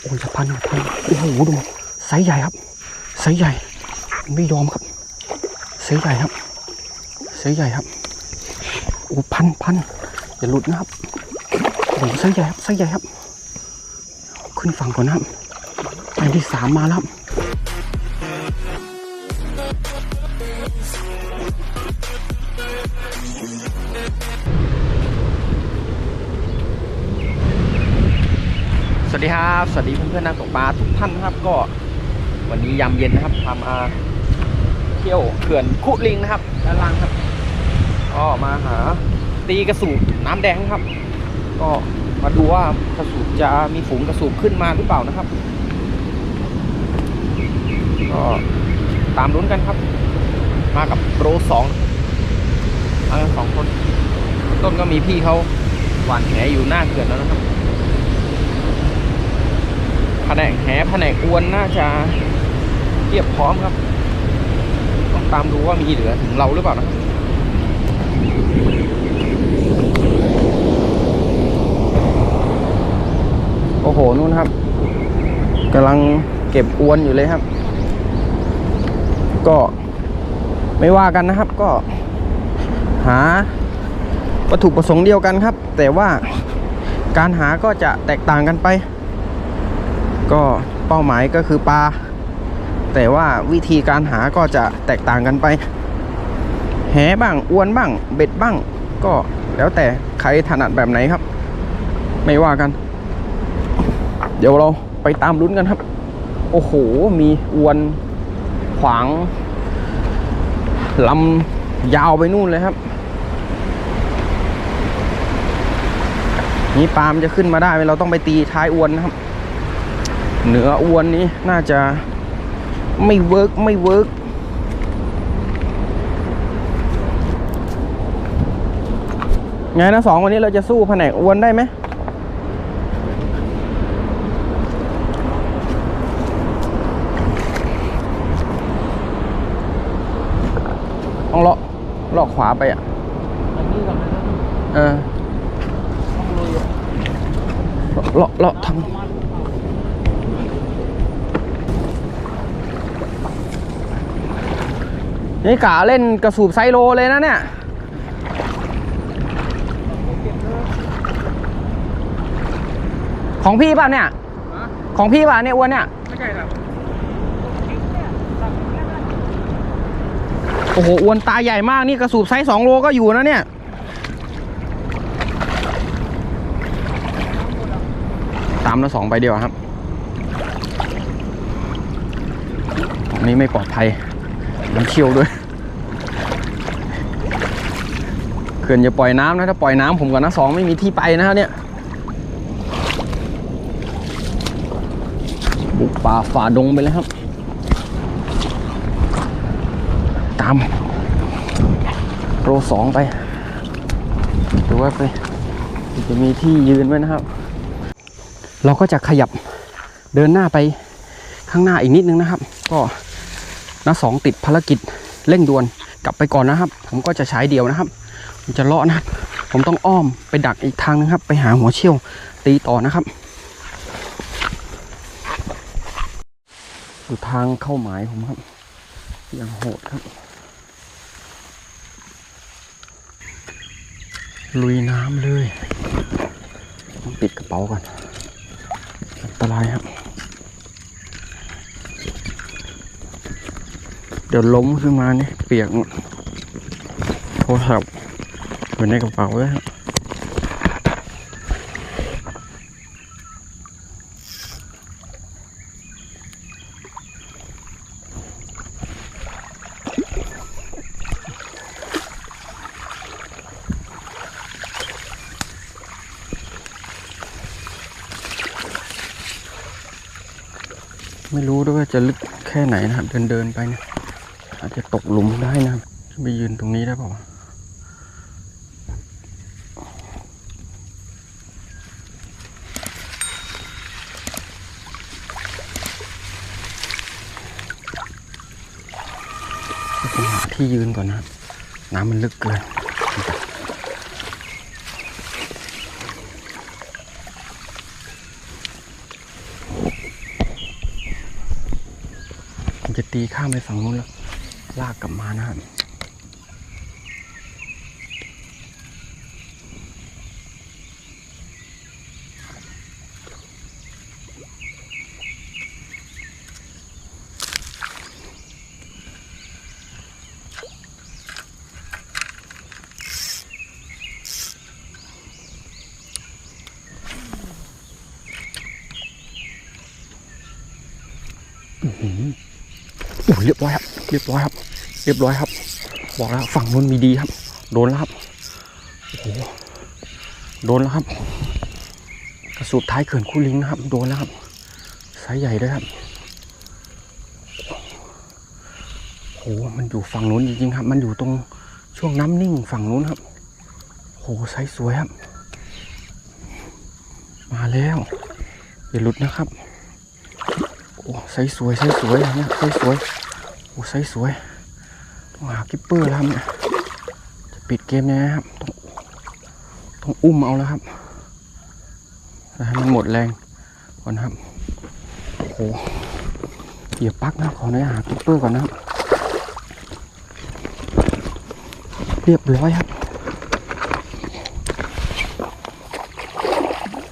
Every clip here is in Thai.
โอ้ยจะพันจะพันโอ้โหดูไซส์ใหญ่ครับไซส์ใหญ่ไม่ยอมครับไซส์ใหญ่ครับไซส์ใหญ่ครับโอ้พันพันอย่าหลุดนะครับโอ้ไซส์ใหญ่ครับไซส์ใหญ่ครับ ขึ้นฝั่งก่อนนะครับอันที่สามมาแล้วครับ สวัสดีเพื่อนๆนักตกปลาทุกท่านนะครับ ก็วันนี้ยามเย็นนะครับพามาเที่ยวเขื่อนคุลิงนะครับด้านล่างครับ ก็มาหาตีกระสูบน้ำแดงครับ ก็มาดูว่ากระสูบจะมีฝูงกระสูบขึ้นมาหรือเปล่านะครับ ก็ตามลุ้นกันครับ มากับโปรสองมากันสองคน ต้นก็มีพี่เขาหวานแหอยู่หน้าเขื่อนแล้วนะครับ ผนกแหแผนกอวนน่าจะเรียบพร้อมครับ ต้องตามดูว่ามีเหลือถึงเราหรือเปล่านะครับโอ้โหนู่นครับกำลังเก็บอวนอยู่เลยครับ ก็ไม่ว่ากันนะครับ ก็ หาวัตถุประสงค์เดียวกันครับ แต่ว่าการหาก็จะแตกต่างกันไป ก็เป้าหมายก็คือปลา แต่ว่าวิธีการหาก็จะแตกต่างกันไป แหบ้างอวนบ้าง เบ็ดบ้าง ก็แล้วแต่ใครถนัดแบบไหนครับ ไม่ว่ากัน เดี๋ยวเราไปตามลุ้นกันครับ โอ้โห มีอวนขวางลำยาวไปนู่นเลยครับ นี่ปลามจะขึ้นมาได้เราต้องไปตีท้ายอวนนะครับ เหนืออวนนี้น่าจะไม่เวิร์กไม่เวิร์กไงนะสองวันนี้เราจะสู้แผนกอวนได้ไหมต้องเลาะเลาะขวาไปอะอันนี้ก่อนนะครับเออต้องลุยอะเลาะเลาะทาง นี่กะเล่นกระสูบไซโลเลยนะเนี่ย ของพี่ป่ะเนี่ย ของพี่ป่ะเนี่ยอ้วนเนี่ย ไม่ใช่ครับโอ้โหอ้วนตาใหญ่มากนี่กระสูบไซส์สองโลก็อยู่นะเนี่ยตามละสองไปเดียวครับอันนี้ไม่ปลอดภัยมันเชี่ยวด้วยเขื่อนอย่าปล่อยน้ำนะถ้าปล่อยน้ำผมกับน้าสองไม่มีที่ไปนะครับเนี่ยบุกป่าฝ่าดงไปเลยครับ ตามโรสองไปดูว่าไปจะมีที่ยืนไว้นะครับ เราก็จะขยับเดินหน้าไปข้างหน้าอีกนิดนึงนะครับ ก็นัสองติดภารกิจเร่งด่วนกลับไปก่อนนะครับ ผมก็จะใช้เดียวนะครับ จะเลาะนะครับผมต้องอ้อมไปดักอีกทางนึงครับ ไปหาหัวเชี่ยวตีต่อนะครับดูทางเข้าหมายผมครับอย่างโหดครับ ลุยน้ำเลยต้องปิดกระเป๋าก่อนอันตรายครับ เดี๋ยวล้มขึ้นมาเนี่ยเปียกโทรศัพท์ อยู่ในกระเป๋าเลยครับไม่รู้ด้วยว่าจะลึกแค่ไหนนะครับ เดินเดินๆไปเนี่ยอาจจะตกหลุมได้นะไปยืนตรงนี้ได้เปล่าว ที่ยืนก่อนนะน้ำมันลึกเกินจะตีข้ามไปฝั่งนู้นแล้ว ลากกลับมานะ อ้เรียบร้อยครับ เรียบร้อยครับ เรียบร้อยครับ บอกแล้วฝั่งนู้นมีดีครับ โดนแล้วครับ โอ้โห โดนแล้วครับ กระสูบท้ายเขื่อนคู่ลิงนะครับ โดนแล้วครับไซส์ใหญ่ด้วยครับโอ้โห มันอยู่ฝั่งนู้นจริงๆครับ มันอยู่ตรงช่วงน้ำนิ่งฝั่งนู้นครับโอ้โหไซส์สวยครับ มาแล้ว อย่าหลุดนะครับ ส์สวยไซส์สวยเนี่ยไซส์สวยโอ้ไซส์สวยต้องหากิปเปอร์แล้วครับเนี่ยจะปิดเกมยังไงครับต้องต้องอุ้มเอาแล้วครับให้มันหมดแรงก่อนครับโอ้โหเหยียบปักนะขออนุญาตหากิปเปอร์ก่อนนะครับเรียบร้อยครับ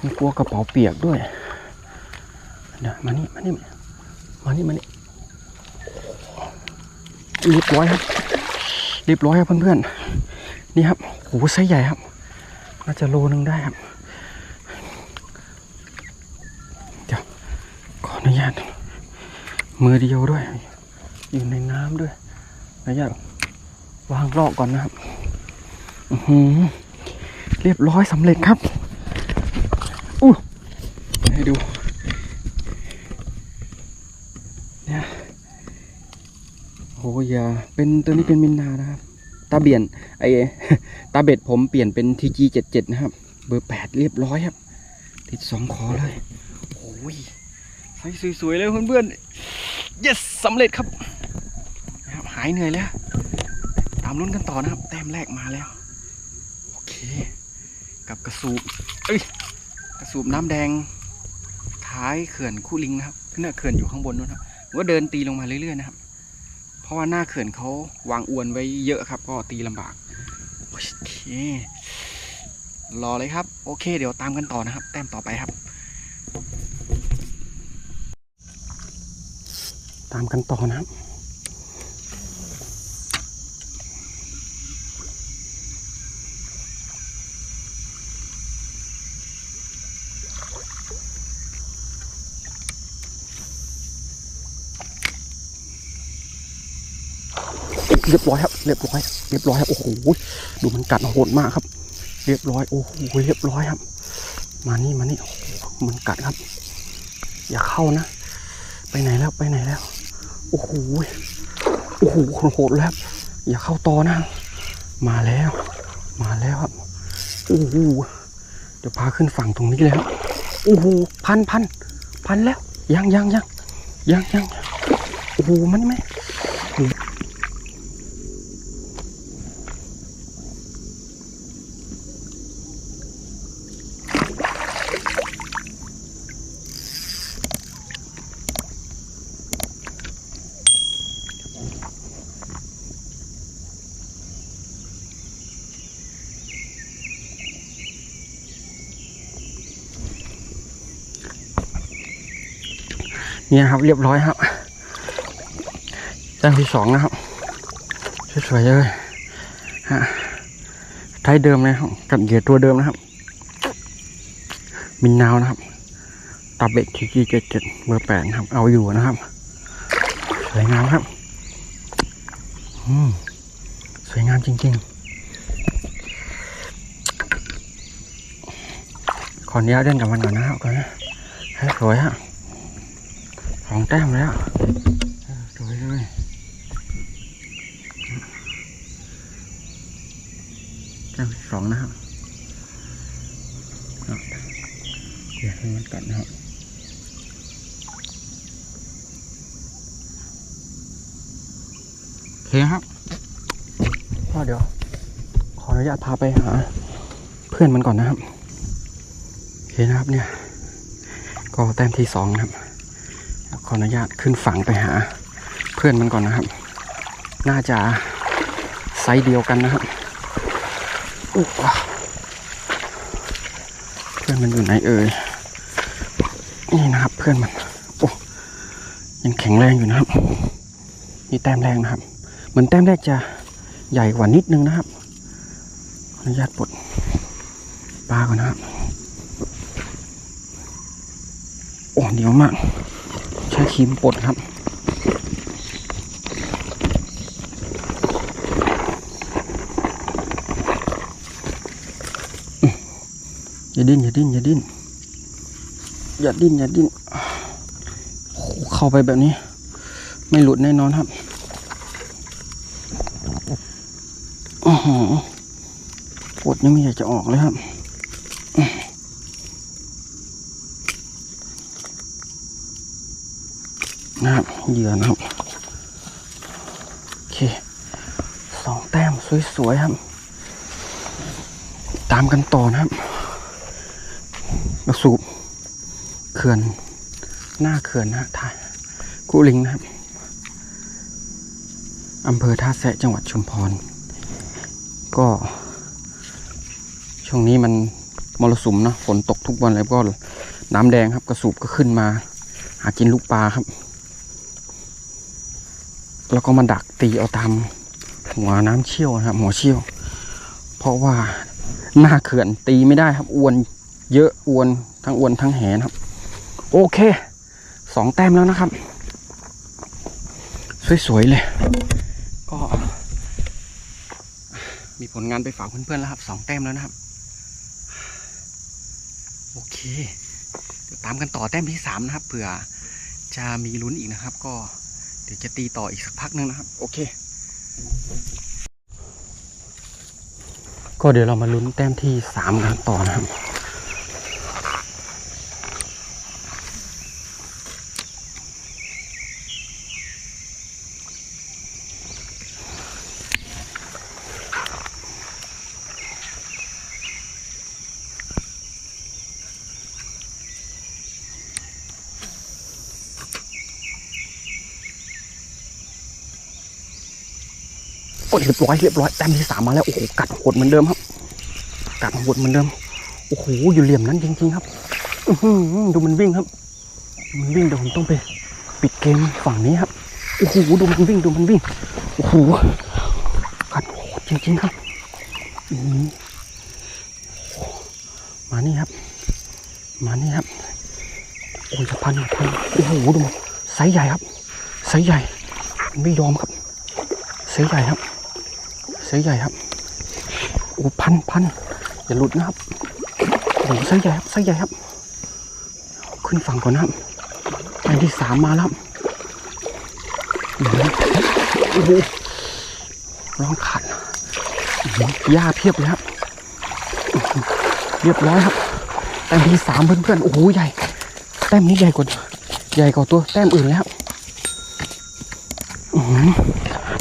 ม่กลัวกระเป๋าเปียกด้วยเดี๋ยวมานี่มานี่ มานี่มานี่เรียบร้อยครับเรียบร้อยครับเพื่อนๆนี่ครับโอ้โหไซส์ใหญ่ครับน่าจะโลนึงได้ครับ เดี๋ยวขออนุญาตมือเดียวด้วย อยู่ในน้ำด้วยอนุญาตวางลอกก่อนนะครับอือหือเรียบร้อยสำเร็จครับอู้ให้ดู เนี่ยโอ้ ยา เป็นตัวนี้เป็นมินนานะครับ ตาเบียนไอตาเบ็ดผมเปลี่ยนเป็น TG 77นะครับ เบอร์8เรียบร้อยครับ ติดสองคอเลยโอ้ยไฟสวยๆเลยเพื่อนๆ yes สำเร็จครับนะครับ หายเหนื่อยแล้ว ตามลุ้นกันต่อนะครับ แต้มแรกมาแล้ว โอเค กับกระสูบเอ้ยกระสูบน้ำแดง ท้ายเขื่อนคู่ลิงนะครับเนี่ยเขื่อนอยู่ข้างบนนู้นครับผมก็เดินตีลงมาเรื่อยๆนะครับ เพราะว่าหน้าเขื่อนเขาวางอวนไว้เยอะครับ ก็ตีลำบากโอเครอเลยครับ โอเค เดี๋ยวตามกันต่อนะครับ แต้มต่อไปครับ ตามกันต่อนะครับ เรียบร้อยครับ เรียบร้อย เรียบร้อยครับ โอ้โห ดูมันกัดโหดมากครับ เรียบร้อย โอ้โห เรียบร้อยครับ มานี่ มานี่โอ้โหมันกัดครับ อย่าเข้านะ ไปไหนแล้ว ไปไหนแล้ว โอ้โห โอ้โห โหดแล้วครับอย่าเข้าตอนะ มาแล้ว มาแล้วครับ โอ้โห เดี๋ยวพาขึ้นฝั่งตรงนี้เลยครับ โอ้โห พันพัน พันแล้ว ยังยังยังยังยังโอ้โห มันไหม นี่ยครับเรียบร้อยครับแต้มที่สองนะครับสวยๆเลยฮะไทยเดิมเลยครับกับเหยื่อตัวเดิมนะครับมินนาวนะครับตับเบ็ดทีจีเจ็ดเจ็ดเบอร์แปดครับ เอาอยู่นะครับ สวยงามครับอืมสวยงามจริง ๆ ขออนุญาตเล่นกับมันก่อนนะครับก่อนนะให้สวยฮะ สองแต้มแล้วสวยเลยแต้มสองนะครับเอาเดี๋ยวให้มันกัดนะครับโอเคครับก็เดี๋ยว ขออนุญาตพาไปหา เพื่อนมันก่อนนะครับโอเคนะครับเนี่ย ก็แต้มที่สองนะครับ ขออนุญาตขึ้นฝั่งไปหา เพื่อนมันก่อนนะครับ น่าจะไซส์เดียวกันนะครับอุ๊เพื่อนมันอยู่ไหนเอ่ย นี่นะครับเพื่อนมัน โอ้ยังแข็งแรงอยู่นะครับ มีแต้มแรงนะครับ เหมือนแต้มแรกจะใหญ่กว่านิดนึงนะครับอนุญาตปลดปลาก่อนนะครับ โอ้เหนียวมาก ครีมปดครับ อย่าดิ้นอย่าดิ้นอย่าดิ้นอย่าดิ้นอย่าดิ้นโอ้เข้าไปแบบนี้ ไม่หลุดแน่นอนครับอ๋อปวดยังไม่อยากจะออกเลยครับ นะครับ เหยื่อนะครับ โอเคสองแต้มสวยๆครับ ตามกันต่อนะครับกระสูบเขื่อน หน้าเขื่อนนะท่ากุลิงนะครับอำเภอท่าแซะจังหวัดชุมพร ก็ ช่วงนี้มันมรสุมเนะฝนตกทุกวันเลยก็น้ำแดงครับ กระสูบก็ขึ้นมา หากินลูกปลาครับ แล้วก็มาดักตีเอาตามหัวน้ำเชี่ยวนะครับ หัวเชี่ยว เพราะว่าหน้าเขื่อนตีไม่ได้ครับอวนเยอะอวนทั้งอวนทั้งแหนะครับ โอเคสองแต้มแล้วนะครับ สวยๆเลย ก็ มีผลงานไปฝากเพื่อนๆแล้วครับสองแต้มแล้วนะครับ โอเคเดี๋ยวตามกันต่อแต้มที่สามนะครับเผื่อจะมีลุ้นอีกนะครับ ก็ เดี๋ยวจะตีต่ออีกสักพักหนึงนะครับ โอเค ก็เดี๋ยวเรามาลุ้นแต้มที่สามกันต่อนะครับ รียบร้อยเรียบร้อยแต้มที่สามมาแล้วโอ้โหกัดหดเหมือนเดิมครับ กัดหดเหมือนเดิมโอ้โหอยู่เหลี่ยมนั้นจริงๆครับดูมันวิ่งครับ มันวิ่งเดี๋ยวผมต้องไปปิดเกมฝั่งนี้ครับโอ้โหดูมันวิ่งดูมันวิ่งโอ้โหกัดโหดจริง ๆครับมานี่ครับ มานี่ครับโอ้ยจะพันพันโอ้โหดูมันไซส์ใหญ่ครับไซส์ใหญ่ไม่ยอมครับเสือใหญ่ครับ เสือใหญ่ครับโอ้พันพันอย่าหลุดนะครับโอ้เสือใหญ่ครับเสือใหญ่ครับ ขึ้นฝั่งก่อนนะครับอันที่สามมาแล้วร้อหือโอ้โหร้องขัดอื้อหือหญ้าเพียบเลยครับเรียบร้อยครับแต้มที่สามเพื่อนๆโอ้โหใหญ่แต้มนี้ใหญ่กว่าใหญ่กว่าตัวแต้มอื่นแล้วครับอ๋อ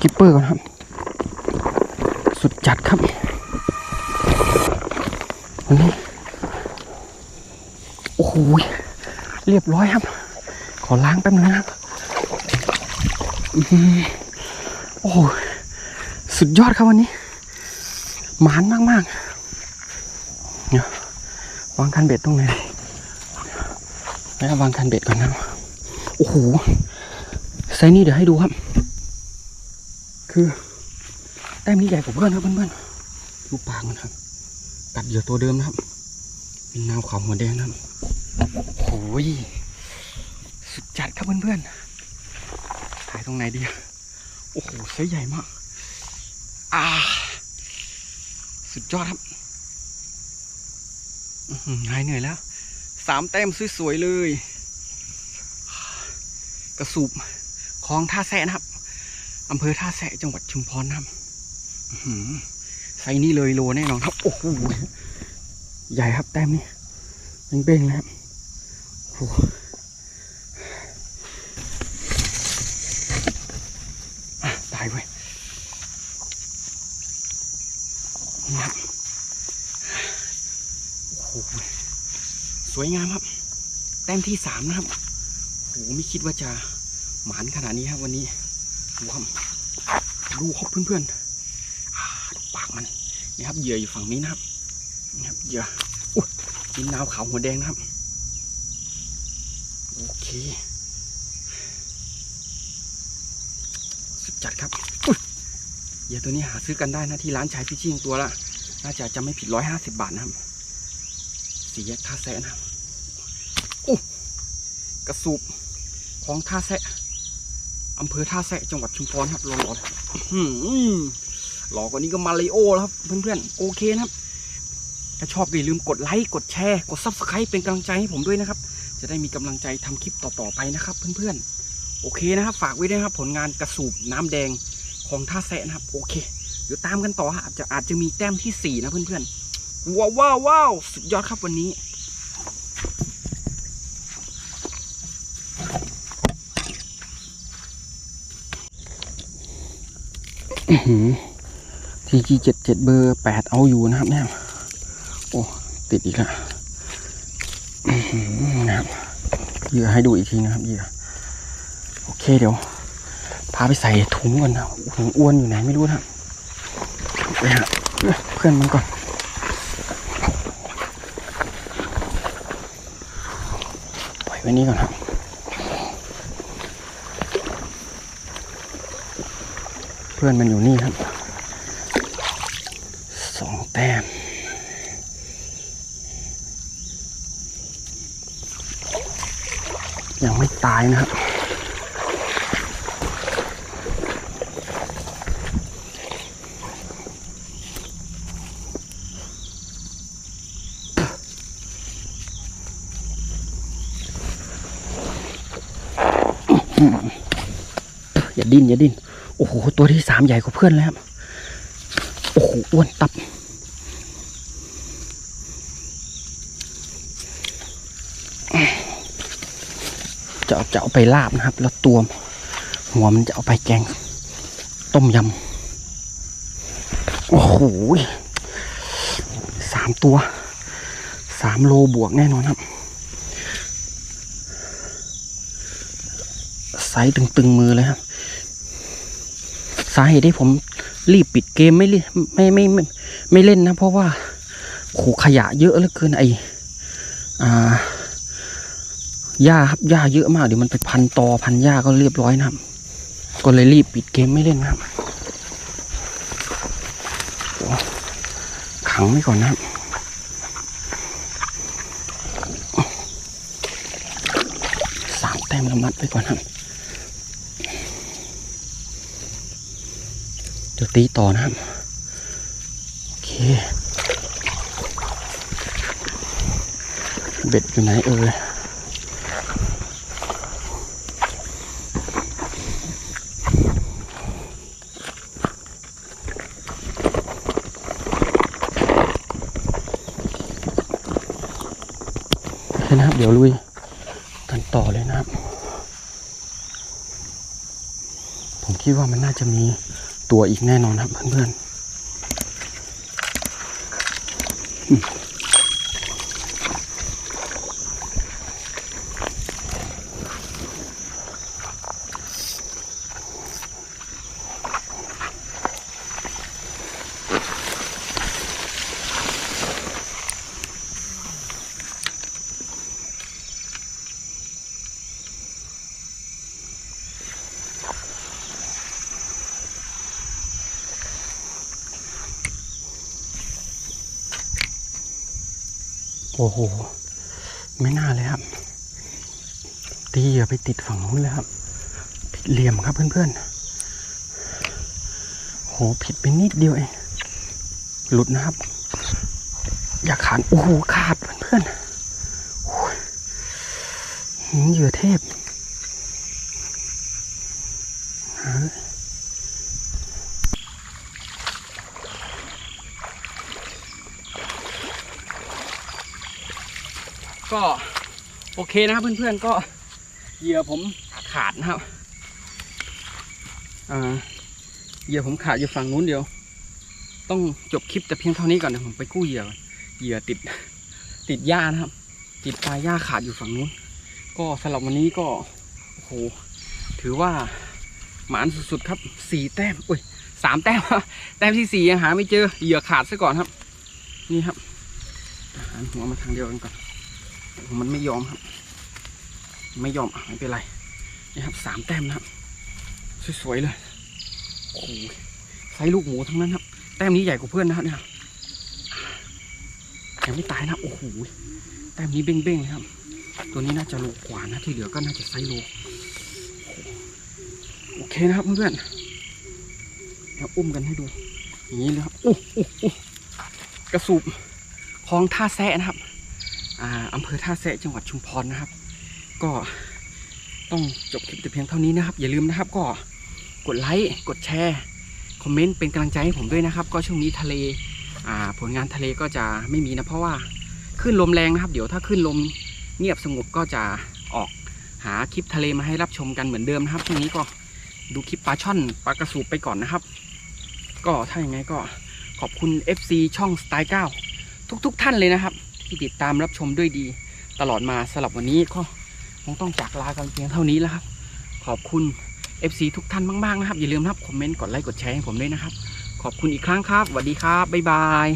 กิปเปอร์ก่อนครับ จัดครับวันนี้โอ้โหเรียบร้อยครับ ขอล้างแป๊บนึงครับโอ้โหสุดยอดครับวันนี้หมานมากๆเนี่ยวางคันเบ็ดตรงไหนแล้ววางคันเบ็ดก่อนนะโอ้โหไซนี้เดี๋ยวให้ดูครับ คือ แต้มนี้ใหญ่กว่าเพื่อนครับเพื่อนๆดูปากมันครับ กัดเหยื่อตัวเดิมนะครับ เป็นนาวขาวหัวแดงนะครับโอ้ยสุดจัดครับเพื่อนๆถ่ายตรงไหนดีโอ้โหไซส์ใหญ่มากอ่าสุดยอดครับหายเหนื่อยแล้วสามแต้มสวยๆเลย กระสูบคลองท่าแซนะครับอำเภอท่าแสจังหวัดชุมพรนะครับ ไซนี้เลยโลแน่นอนครับ โอ้โห ใหญ่ครับแต้มนี้เบ้งๆเลยครับโอ้โหตายเว้ยนี่ครับโอ้โห สวยงามครับ แต้มที่สามนะครับโอ้โหไม่คิดว่าจะหมานขนาดนี้ครับวันนี้ดูครับดูครับเพื่อนๆอ่าดูปากมัน นี่ครับเหยื่ออยู่ฝั่งนี้นะครับนี่ครับเหยื่ออุ้ยกินนาวขาวหัวแดงนะครับ โอเคสุดจัดครับอุ๊ยเหยื่อตัวนี้หาซื้อกันได้นะที่ร้านชายฟิชชิ่งตัวละน่าจะจำไม่ผิดร้อยห้าสิบบาทนะครับสี่แยกท่าแซะนะครับอู้กระสูบของท่าแซะอำเภอท่าแซะจังหวัดชุมพรครับรอๆอื้อหือ หลอกว่านี้ก็มาริโอแล้วครับเพื่อนๆโอเคนะครับ ถ้าชอบก็อย่าลืมกดไลค์กดแชร์กด subscribe เป็นกำลังใจให้ผมด้วยนะครับ จะได้มีกำลังใจทำคลิปต่อๆไปนะครับเพื่อนๆโอเคนะครับ ฝากไว้ด้วยครับผลงานกระสูบน้ำแดงของท่าแซะนะครับ โอเค เดี๋ยวตามกันต่ออาจจะอาจจะมีแต้มที่สี่นะเพื่อนๆว้าวว้าวว้าวสุดยอดครับวันนี้ ทีจีเจ็ดเจ็ดเบอร์แปดเอาอยู่นะครับเนี่ยโอ้ติดอีกแล้วนะครับเหยื่อให้ดูอีกทีนะครับเหยื่อโอเคเดี๋ยว พาไปใส่ถุงก่อนนะถุงอ้วนอยู่ไหนไม่รู้นะไปหาเพื่อนมันก่อนปล่อยไว้นี่ก่อนครับเพื่อนมันอยู่นี่ครับ แต้มยังไม่ตายนะครับอย่าดิ้นอย่าดิ้นโอ้โห ตัวที่สามใหญ่กว่าเพื่อนแล้วครับ โอ้โห อ้วนตับ จะเอาจะเอาไปลาบนะครับ แล้วตัวหัวมันจะเอาไปแกง ต้มยำ โอ้โหสามตัวสามโลบวกแน่นอนครับ ไซส์ตึงๆมือเลยครับ สาเหตุที่ผมรีบปิดเกมไม่รีไม่ไม่ไม่ไม่เล่นนะ เพราะว่าโหขยะเยอะเหลือเกินไออ่า หญ้าครับหญ้าเยอะมากเดี๋ยวมันไปพันตอพันหญ้าก็เรียบร้อยนะครับก็เลยรีบปิดเกมไม่เล่นนะครับขังไว้ก่อนนะครับสามแต้มละมัดไปก่อนครับเดี๋ยวตีต่อนะครับโอเคเบ็ดอยู่ไหนเอ่ยโอเคนะครับ เดี๋ยวลุยกันต่อเลยนะครับ ผมคิดว่ามันน่าจะมีตัวอีกแน่นอนครับเพื่อนๆ โอ้โห ไม่น่าเลยครับ ตีเหยื่อไปติดฝั่งนู้นเลยครับผิดเหลี่ยมครับเพื่อนๆ โหผิดไปนิดเดียวเอง หลุดนะครับ อย่าขาดโอ้โหขาดเพื่อนๆเหยื่อเทพ ก็โอเคนะครับเพื่อนๆก็เหยื่อผมขาดนะครับเหยื่อผมขาดอยู่ฝั่งนู้นเดียว ต้องจบคลิปแต่เพียงเท่านี้ก่อนเดี๋ยวผมไปกู้เหยื่อเหยื่อติดติดหญ้านะครับ ติดปลายหญ้าขาดอยู่ฝั่งนู้น ก็สำหรับวันนี้ก็โอ้โหถือว่าหมานสุดๆครับสี่แต้มอุ้ยสามแต้มแต้มที่สี่ยังหาไม่เจอเหยื่อขาดซะก่อนครับ นี่ครับหันหัวมาทางเดียวกันก่อน มันไม่ยอมครับ ไม่ยอมอะไม่เป็นไรนี่ครับสามแต้มนะครับ สวยๆเลยโอ้โหไซลูกหมูทั้งนั้นครับ แต้มนี้ใหญ่กว่าเพื่อนนะครับเนี่ยยังไม่ตายนะโอ้โหแต้มนี้เบ้งๆเลยครับ ตัวนี้น่าจะโลกว่านะที่เหลือก็น่าจะไซโลโอเคนะครับเพื่อนๆเดี๋ยวอุ้มกันให้ดูอย่างนี้เลยครับอู้อู้อู้กระสูบคลองท่าแซะนะครับ อำเภอท่าแซะจังหวัดชุมพรนะครับ ก็ต้องจบคลิปแต่เพียงเท่านี้นะครับ อย่าลืมนะครับก็กดไลค์กดแชร์คอมเมนต์เป็นกำลังใจให้ผมด้วยนะครับ ก็ช่วงนี้ทะเลผลงานทะเลก็จะไม่มีนะเพราะว่าขึ้นลมแรงนะครับ เดี๋ยวถ้าขึ้นลมเงียบสงบก็จะออกหาคลิปทะเลมาให้รับชมกันเหมือนเดิมนะครับช่วงนี้ก็ดูคลิปปลาช่อนปลากระสูบไปก่อนนะครับ ก็ถ้าอย่างไงก็ขอบคุณ FC ช่องสไตล์9ทุกๆทท่านเลยนะครับ ที่ติดตามรับชมด้วยดี ตลอดมาสำหรับวันนี้ก็คงต้องจากลากันเพียงเท่านี้แล้วครับ ขอบคุณ FC ทุกท่านมาก ๆ นะครับ อย่าลืมนะครับคอมเมนต์กดไลค์กดแชร์ให้ผมด้วยนะครับ ขอบคุณอีกครั้งครับสวัสดีครับบ๊ายบาย